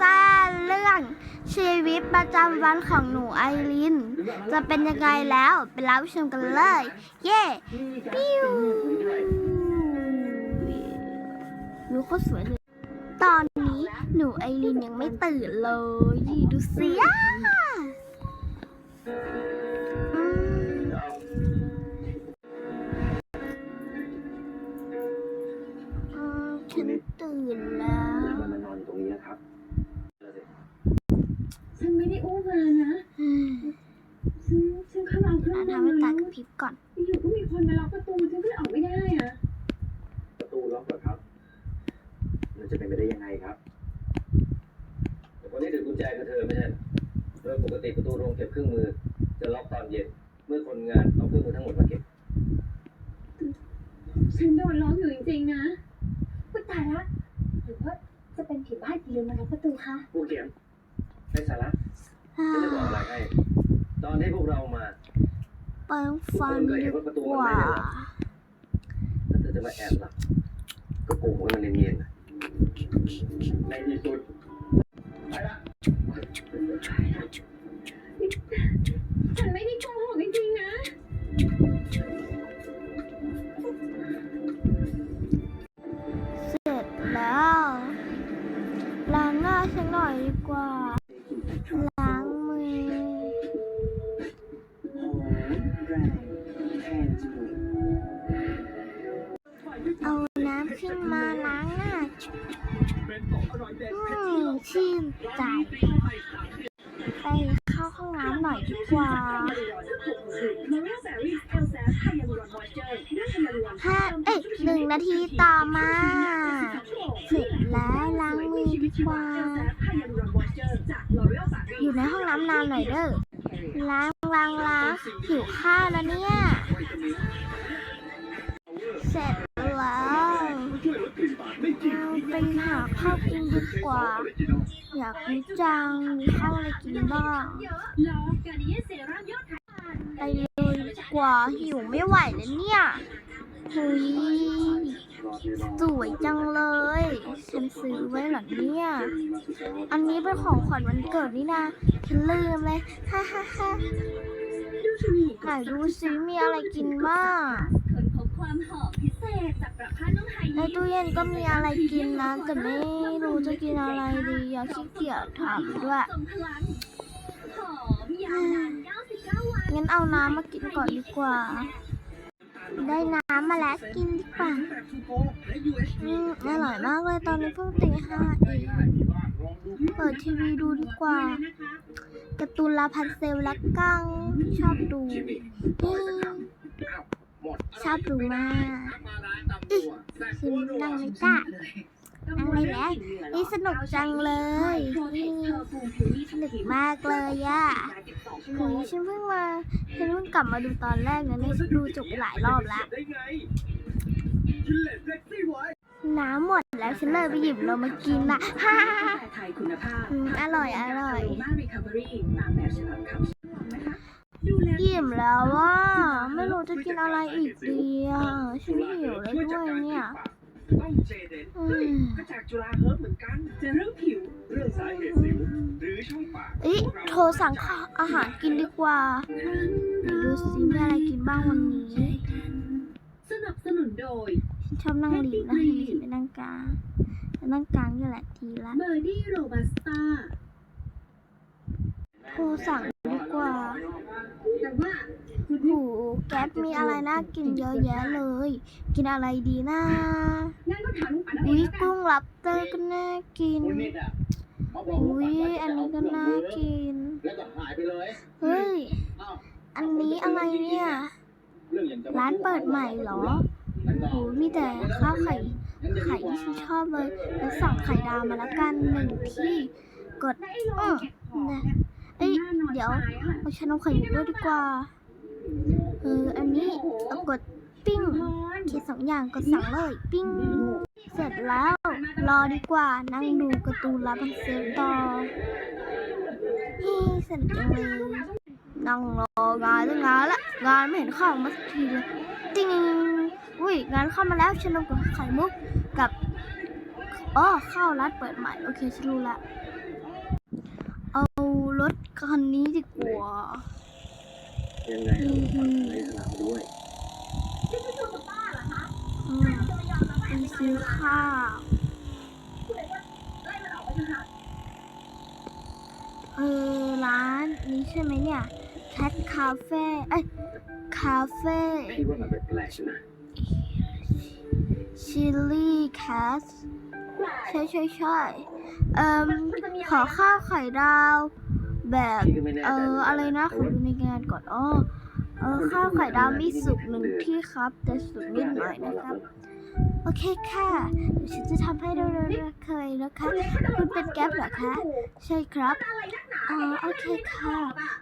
สั้นๆเรื่องชีวิตประจำวันของหนูไอริน จะเป็นยังไงแล้ว ไปรับชมกันเลย เย้ปิ้วหนูโคตรสวยเลย ตอนนี้หนูไอรินยังไม่ตื่นเลย ดูสิอะอืมอืมฉันตื่น พริบก่อน อยู่ก็มีคนมาล็อกประตูฉันก็เลยออกไม่ได้อะ ประตูล็อกเหรอครับมันจะเป็นไปได้ยังไงครับแต่คนที่ถือกุญแจคือเธอไม่ใช่เหรอโดยปกติประตูโรงเก็บเครื่องมือ จะล็อกตอนเย็น เมื่อคนงานเอาเครื่องมือทั้งหมดมาเก็บ ฉันโดนล็อกอยู่จริงๆนะพูดตายละหรือว่าจะเป็นผีบ้านผีเรือนมาล็อกประตูคะผู้เขียนให้สาระฉันจะบอกอะไรให้ ตอนที่พวกเรามา เปิงฟันดีกว่า ถ้าเธอจะมาแอบหลับก็โกงให้มันเนียนๆในที่สุดไปละฉันไม่ได้โกห อืมชื่นใจไปเข้าห้องน้ำหน่อยดีกว่าห้าเอ้ยหนึ่งนาทีต่อมาเสร็จแล้วล้างมือดีกว่า อยู่ในห้องน้ำนานหน่อยเด้อล้างล้างล้างหิวข้าวแล้วเนี่ย เสร็จ ข้าวกินดีกว่า อยากรู้จังมีข้าวอะไรกินบ้างไปเลยดีกว่าหิวไม่ไหวแล้วเนี่ยหุยสวยจังเลย ฉันซื้อไว้หรอเนี่ย อันนี้เป็นของขวัญวันเกิดนี่นะฉันลืมเลยฮ่าฮ่าฮ่าไหนดูซิมีอะไรกินบ้าง คนพบความหอมพิเศษจากประพาน้องไฮในตู้เย็นก็มีอะไรกินนะแต่ไม่รู้จะกินอะไรดีอยากขี้เกียจทำด้วยทรงพลังหอมยาวนาน99วันงั้นเอาน้ำมากินก่อนดีกว่า ได้น้ำมาแล้วกินดีกว่าอืมอร่อยมากเลยตอนนี้เพิ่งตีห้าเองเปิดทีวีดูดีกว่าการ์ตูนลาพันเซลและกังชอบดูอืม ชอบดูมากอึ๊ะคือนั่งไม่ได้นั่งไม่แล้วนี่สนุกจังเลยนี่สนุกมากเลยอะคือฉันเพิ่งมาฉันเพิ่งกลับมาดูตอนแรกนะเนี่ยดูจบไปหลายรอบแล้วน้ำหมดแล้วฉันเลยไปหยิบนมมากินน่ะฮ่าไทยคุณภาพอืมอร่อยอร่อยมารีคัฟเว อรี่ตามแบบฉบับคำนะคะดูแลอิ่มแล้วว่าไม่รู้จะกินอะไรอีกดีอะฉันหิวแล้วด้วยเนี่ยต้องเจเดนอืเฮ้ยมก็จากจุฬาเฮิร์บเหมือนกันจะเรื่องผิวเรื่องสาเหตุสิวหรือช่องปากเอ้ยโทรสั่งข้าวอาหารกินดีกว่าเดี๋ยวดูสิมีอะไรกินบ้างวันนี้ สนับสนุนโดยฉันชอบนั่งริมนะให้ฉันไปนั่งกลางแต่นั่งกลางนี่แหละทีละเบอร์ดี้โรบัสต้า โทรสั่งดีกว่าหูแก๊ปมีอะไรน่ากินเยอะแยะเลย กินอะไรดีน้ามลุงปันเอาเออุ้งยแล้วกันกุ้งลับเตอร์ก็น่ากินคุณนิดอะเขาบอกอุ้ยอันนี้ก็น่ากินเฮ้ยอันนี้อะไรเนี่ย ร้านเปิดใหม่เหรอโอ้มีแต่ข้าวไข่ไข่ที่ฉันชอบเลยแล้วสั่งไข่ดาวมาละกันหนึ่งที่กดอืมนะ เอ้ยเดี๋ยวเอาชานมไข่มุกด้วยดีกว่าเอออันนี้เอากดปิ้งคิดสองอย่างกดสั่งเลยปิ้ง เสร็จแล้ว รอดีกว่านั่งดูการ์ตูนลาพันเซลต่อเฮ้ยสนุกจังเลยนั่งรองานตั้งนานละงานไม่เห็นเข้ามาสักทีเลยจริงอุ้ยงานเข้ามาแล้วฉันลงกับไข่มุกกับอ๋อข้าวร้านเปิดใหม่ โอเคฉันรู้ละ รถคันนี้ดีกว่ายังไงเราต้องในสนามด้วยนี่คือตัวกับป้าเหรอคะอืมจะมายอมรับไปซื้อข้าวคุณเลยว่าไล่มันออกไปเถอะค่ะเออร้านนี้ใช่ไหมเนี่ยแคทคาเฟ่เอ้ยคาเฟ่พี่ว่ามันแปลกๆนะชิลลี่แคสใช่ใช่ใช่เอ่มขอข้าวไข่ดาว แบบพี่ก็ไม่แน่เอใจออะไรนะขอดูในงานก่อนอ๋อเออข้าวไข่ดาวมีสุกหนึ่งที่ครับ แต่สุกนิดหน่อยนะครับ โอเคค่ะเดี๋ยวฉันจะทำให้เร็วๆเคยนะคะ คุณเป็นแก๊ปเหรอคะ ใช่ครับอะไรนักหนาอ๋อโอเคค่ะ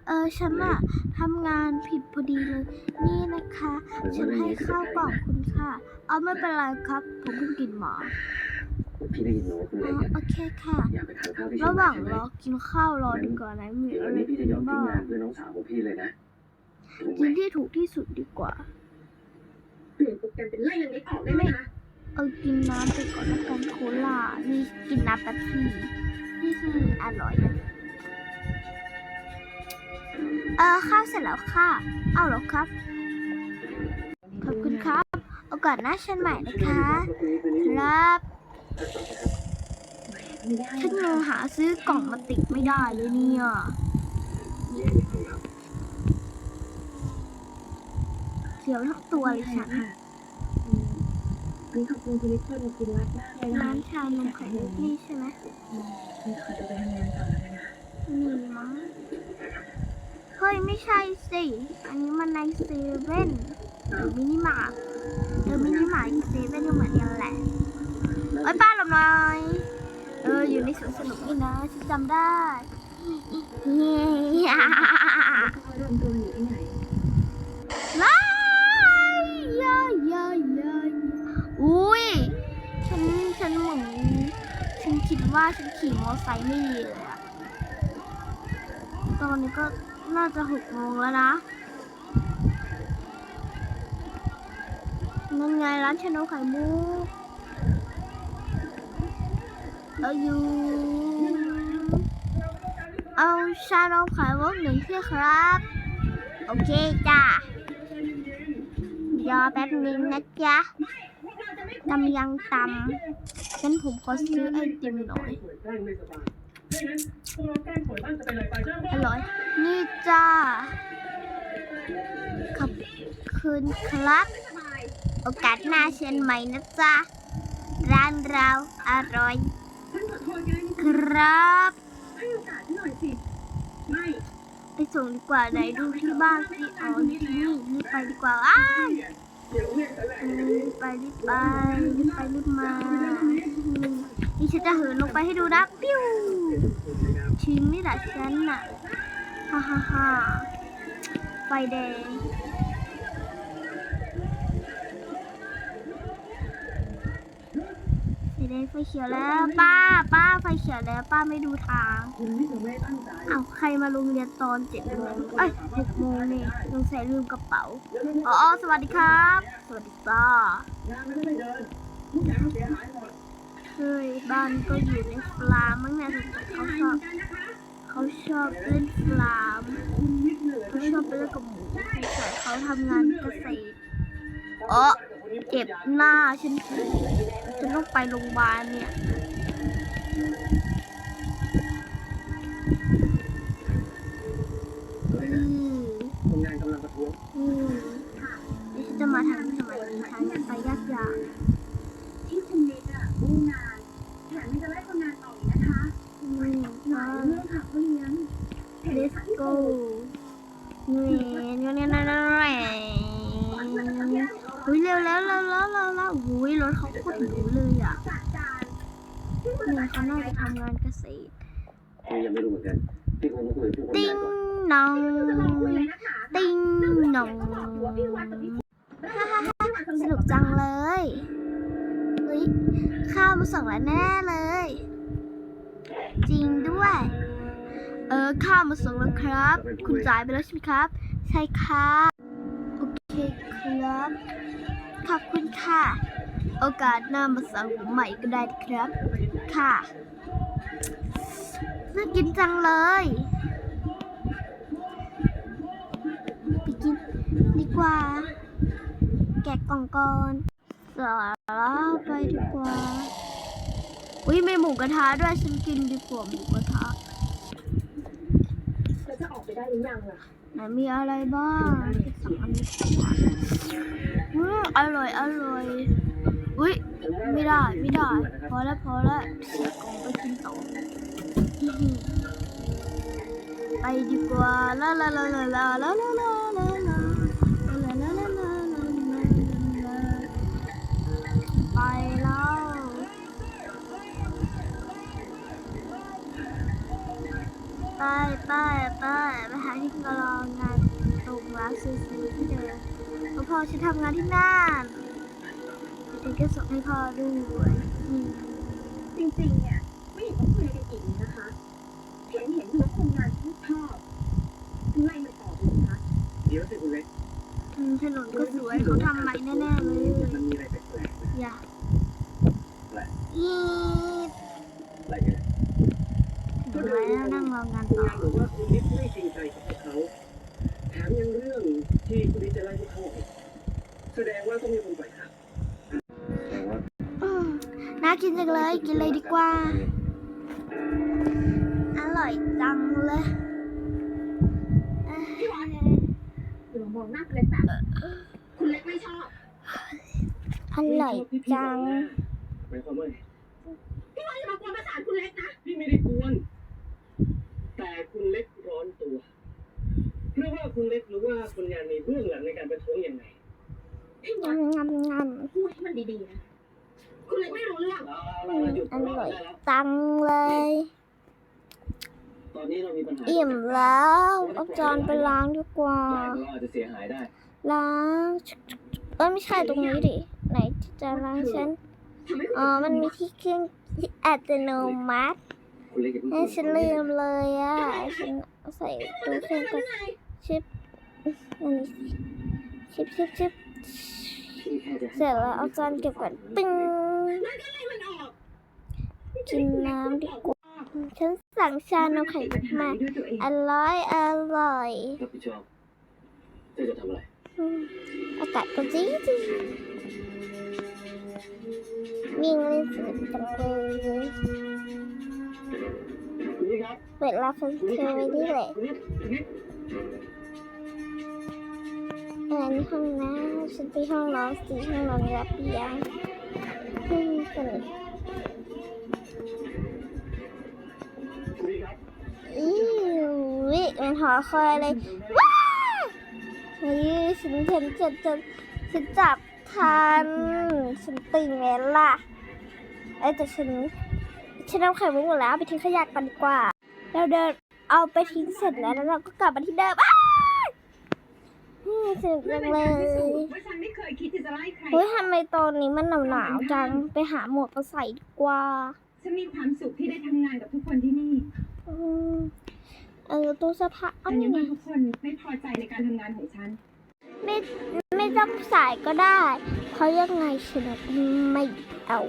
เออฉันอะทำงานผิดพอดีเลย นี่นะคะ ฉันให้ข้าวกล่องคุณค่ะ เอาไม่เป็นไรครับ ผมเพิ่งกินหมา พี่ได้ยินมาว่าคุณอ๋เล็อกเนี่ยโอเคค่ะ อยากไปทานข้าวที่เชียระงหใหม่ว่างใช่ไหมรอกินข้าวรอดีกว่านะมีเดี๋ยวอะวันไรนี้พี่จะยอมทิ้บ้างงงานเพื่อน้องสาวของพี่เลยนะถูกไหมกินที่ถูกที่สุดดีกว่า เปลี่ยนโปรแกรมเป็นไล่ยังไงออกได้ไหมคะเอากินน้ำไปก่อนแล้วกันโคลานี่กินน้ำแป๊บซี่นี่คืออร่อยนะเออข้าวเสร็จแล้วค่ะ เอาเหรอครับ ขอบคุณครับ โอกาสหน้าเช่นใหม่นะคะ ครับไม่ได้ ฉันยังหาซื้อกล่องมาติดไม่ได้เลยเนี่ยเย่ครับเขียวทั้งตัวเลยฉันค่ะอืมนี่ขอบคุณคุณลิศเพื่อนมากินรัดมากเลยนะร้านชานมไข่มุกนี่ใช่ไหมนี่ขอตัวไปทำงานต่อแล้วนะมีมั้งเฮ้ยไม่ใช่สิ อันนี้มันในเซเว่นหรือมินิมาร์ทเออมินิมาร์ทกับเซเว่นก็เหมือนกันแหละ เอ้ยป้าหลบหน่อยเอออยู่ในสวนสนุกนี่นะฉันจำได้เย้เขาเริ่มตัวอยู่ที่ไหนว้ายยายยายอุ้ยฉันฉันเหมือนฉันคิดว่าฉันขี่มอเตอร์ไซค์ไม่ดีเลยอะตอนนี้ก็น่าจะหกโมงแล้วนะนั่นไงร้านชานไข่มุก เอาอยู่เอาชานมไข่มุกหนึ่งที่ครับ โอเคจ้ะรอแป๊บนึงนะจ๊ะตำยังตำงั้นผมขอซื้อไอติมหน่อย อร่อย นี่จ้า ขอบคุณครับ โอกาสหน้าเชิญใหม่นะจ๊ะ ร้านเราอร่อย ครับให้โอกาสฉันหน่อยสิไม่ไปส่งดีกว่าไหนดูที่บ้านที่อ๋อที่นี่รีบไปดีกว่าอ้ายเออรีบไปรีบไปรีบไปรีบมานี่ฉันจะเหินลงไปให้ดูนะปิ้วชิงนี่แหละฉันน่ะฮ่าฮ่าฮ่าไฟแดง แดงไฟเขียวแล้ว ป้า ป้าไฟเขียวแล้ว ป้าไม่ดูทางอ้าวใครมาโรงเรียนตอนเจ็ดโมงเอ้ยหกโมงนี่สงสัยลืมกระเป๋าอ๋อสวัสดีครับ สวัสดีจ้าเฮ้ยบ้านก็อยู่ในฟลามมั้งเนี่ยสงสัยเขาชอบเขาชอบเล่นฟลามเขาชอบไปเล่นกับหมูสงสัยเขาทำงานเกษตรอ๋อ เจ็บหน้าฉันฉันต้องไปโรงพยาบาลเนี่ยอืมคนงานกำลังประท้วงอืมเดี๋ยวฉันจะมาทางสมัยนี้ทางจะไปยากยากที่คุณนิดอะอู้งานแถมยังจะไล่คนงานออกอีกนะคะอืมหน่อยเรื่องหักเขาเลี้ยง let's go นี่นี่นี่นี่นี่ อุ้ยเร็วแล้วเร็วแล้วเร็วแล้วอุ้ยรถเขาโคตรหรูเลยอะจากจานนี่เขาน่าจะทำงานเกษตรพี่ยังไม่รู้เหมือนกันพี่คงต้องคุยกับผู้คนติ้งางนก่อนนองจะลองคุยเลยนะคะติ้งนองฮ่าฮ่าฮ่าสนุกจังเลยเฮ้ยข้าวมาส่งแล้วแน่เลย จริงด้วย เออข้าวมาส่งแล้วครับ คุณจ่ายไปแล้วใช่ไหมครับ ใช่ครับโอเครับ ขอบคุณค่ะ โอกาสหน้ามาสั่งผมใหม่ก็ได้ครับ ค่ะ น่ากินจังเลยไปกินดีกว่า แกะกล่องก่อนสาระไปดีกว่า อุ้ยมีหมูกระทะด้วยฉันกินดีกว่าหมูกระทะจะออกไปได้หรือยังล่ะ ไหนมีอะไรบ้างสั่งอันนี้อืมอร่อยอร่อยอุ้ยไม่ได้ไม่ได้ พอแล้วพอแล้วใส่กองไปกินต่ออื้อหือไปดีกว่าลาลาลาลาลาลาลา ไปไปไปไปหาที่กรองงานตรงร้านซื้อๆที่เดิมเพราะพ่อฉันทำงานที่นั่นฉันก็ส่งให้พ่อด้วยอืมจริงๆเนี่ยไม่เห็นต้องคุยกันอีกเลยนะคะเห็นเห็นอยู่ว่าคนงานที่ชอบถึงไล่มาต่อเลยนะคะเดี๋ยวสิคุณเล็กอืมถนนก็สวยเขาทำใหม่แน่ๆเลย มันมีอะไรแปลกๆนะ อย่าอีด อะไรกัน ถึงไว้ แล้วนั่งรองานคุณต่องานบอกว่าคุณนิดไม่จริงใจกับพวกเขาแถมยังเรื่องที่คุณนิดจะไล่พวกเขาออกแสดงว่าต้องมีคนปล่อยข่าวแต่ว่าอืมน่ากินจังเลย กินเลยดีกว่า อร่อยจังเลยเอ้ยเดี๋ยวมองหน้าคุณเล็กแบบคุณเล็กไม่ชอบ อร่อยจัง หมายความว่าไงพี่ว่าอย่ามากวนประสาทคุณเล็กนะพี่ไม่ได้กวนแต่ คุณเล็กร้อนตัว เพราะว่าคุณเล็กรู้ว่าคุณงานมีเบื้องหลังในการประท้วงยังไงพี่งว่าำงำงพูดให้มันดีๆนะ คุณเล็กไม่รู้เรื่องเราเราหยุดำอทะร่เลาะอยได้แล้วจังเลย ตอนนี้เรามีปัญหาอิ่มแล้วเอาจานไปล้างดีกว่ายายของเราอาจจะเสียหายได้ ล้างเออไม่ใช่ตรงนี้ดิ ไหนที่จะล้างฉัน ทำให้คุณอ๋อ มันมีที่เครื่องที่อัตโนมัติ คุณเล็กอย่าเพิ่งให้ฉันลืมเลยอะฉันเอาใส่ตู้เครื่องก่อนชิปอันนี้ชิปชิปชิปพี่แค่จะให้เสร็จแล้วเอาจานเก็บก่อนตึ้งให้มันออกกินน้ำดีกว่าฉันสั่งชานมไข่มุกมาด้วยตัวเองอร่อยอร่อยรับผิดชอบเธอจะทำอะไรอืมอากาศก็จีจีวิ่งเล่นสนุกจังเลย คุณนี่ครับเวลาฟังเพลงไว้นี่แหละคุณนี่คุณนี่อันนี้ห้องน้ำฉันไปห้องนอนสีห้องนอนรับเบียงอืมสนุกคุณนี่ครับอิววิมันหอคอยเลยว้าวเฮ้ยฉันเห็นฉันฉันฉันจับทัน ฉันตึงแล้วล่ะเอ้ยแต่ฉัน ฉันเอาไข่มุกหมดแล้วเอาไปทิ้งขยะกันดีกว่า เราเดินเอาไปทิ้งเสร็จแล้วแล้วเราก็กลับมาที่เดิมอ้าวอืมสนุกจังเลยว่าฉันไม่เคยคิดที่จะไล่ใครเฮ้ยทำไมตอนนี้มันหนาวหนาวๆจัง ไปหาหมวกมาใส่ดีกว่า ฉันมีความสุขที่ได้ทำงานกับทุกคนที่นี่อืมเออตู้เสื้อผ้าแต่เอายังไงมีทุกคนไม่พอใจในการทำงานของฉัน ไม่ไม่ต้องใส่ก็ได้ เพราะยังไงฉันไม่เอา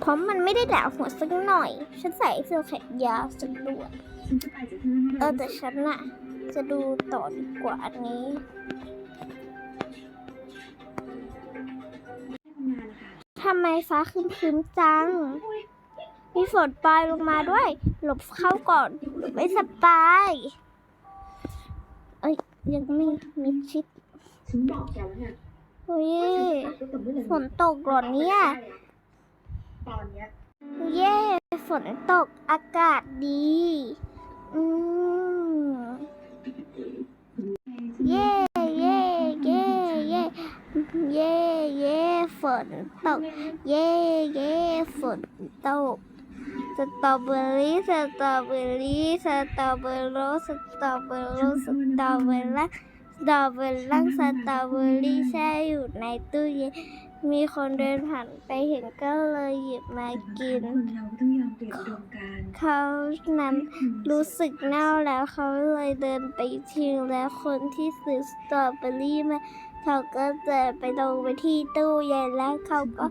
เพราะมันไม่ได้หนาวหัวสักหน่อย ฉันใส่เสื้อแขนยาวสักด้วยฉันจะไปจากที่นั่นให้เอเร็อวแต่ที่สุดฉันน่ะ จะดูต่อดีกว่าอันนี้ทำงานนะคะทำไมฟ้าครึมๆจัง มีฝนปลายลงมาด้วย หลบเข้าก่อนหลบไม่สบายเอ้ยยังไม่มีชิดฉันบอกแกแล้วเนี่ยเฮ้ยว่าฉันตัดตั้งแต่เมื่อไหร่ฝนตกเหรอเนี่ย ตอนเนี้ยเย้ฝนตกอากาศดี อืมเย้เย้เย้เย้เย้เย้ฝนตก เย้เย้ฝนตก สตรอเบอรี่ สตรอเบอรี่ สตรอเบอร์โรสสตรอเบอร์โรสสตรอเบอร์ ลังสตรอเบอร์ลังสตรอเบอรี่แช่อยู่ในตู้เย็น มีคนเดินผ่านไปเห็นก็เลยหยิบมากินเราต้องยอมเปลี่ยนอุดมการณ์เขานั้นรู้สึกเน่าแล้วเขาเลยเดินไปทิ้งแล้วคนที่ซื้อสตรอเบอรี่มาเขาก็จะไปลงไปที่ตู้เย็นแล้วเขาก็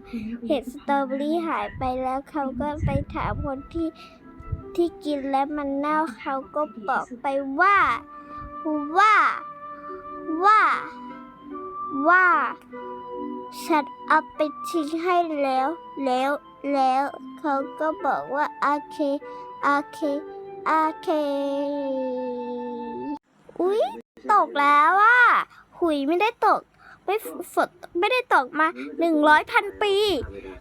เห็นสตรอเบอรี่หายไปแล้วเขาก็ไปถามคนที่ที่กินแล้วมันเน่าเขาก็บอกไปว่าว่า ว่า ว่า ฉันเอาไปทิ้งให้แล้ว แล้วแล้วเขาก็บอกว่าโอเคโอเคโอเคอุ๊ยตกแล้วอะหุยไม่ได้ตกไม่ฝนไม่ได้ตกมาหนึ่งร้อยพันปี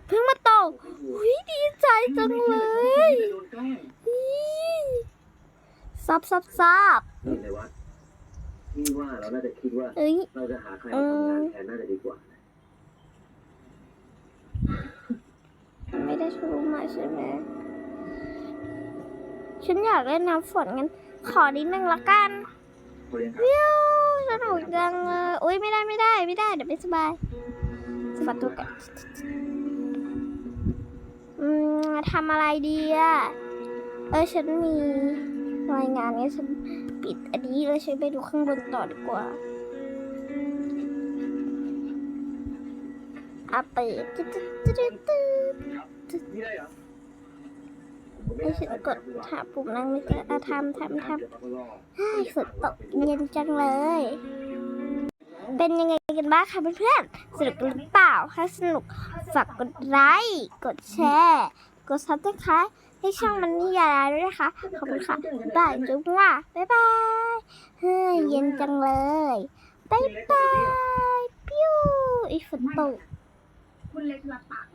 เพิ่งมาตกหุยดีใจจังเลยจะโดนแกล้งอีซับซับซับ พี่ว่าเราน่าจะคิดว่า เอ้ย เราจะหาใครมาทำงานแทนน่าจะดีกว่านะไม่ได้ชูมาใช่ไหม ฉันอยากเล่นน้ำฝนงั้น ขอนิดนึงละกันโอเลี้ยงครับวิวสนุกจังเลยอุ้ยไม่ได้ไม่ได้ไม่ได้เดี๋ยวไม่สบายสวัสดีกันอืมทำอะไรดีอะเออฉันมีรายงานนี้ฉัน ปิดอันนี้แล้วฉันไปดูข้างบนต่อดีกว่าอะเปิดตึ๊ดตึ๊ดตึ๊ดตึ๊ดนี่ได้เหรอไอ้ฉันกดหาปุ่มนั่งไม่เจออะทำทำทำให้ฝนตกเย็นจังเลย เป็นยังไงกันบ้างคะเพื่อนๆ สนุกหรือเปล่า ถ้าสนุก ฝากกดไลค์ กดแชร์ กดซับสไครต์ ให้ช่องมันนี่ยาลาด้วยนะคะ ขอบคุณค่ะบายจุ๊บว่าบ๊ายบายเฮ้ยเย็นจังเลยบ๊ายบายปิ้วอีฝนตกคุณเล็กรับปาก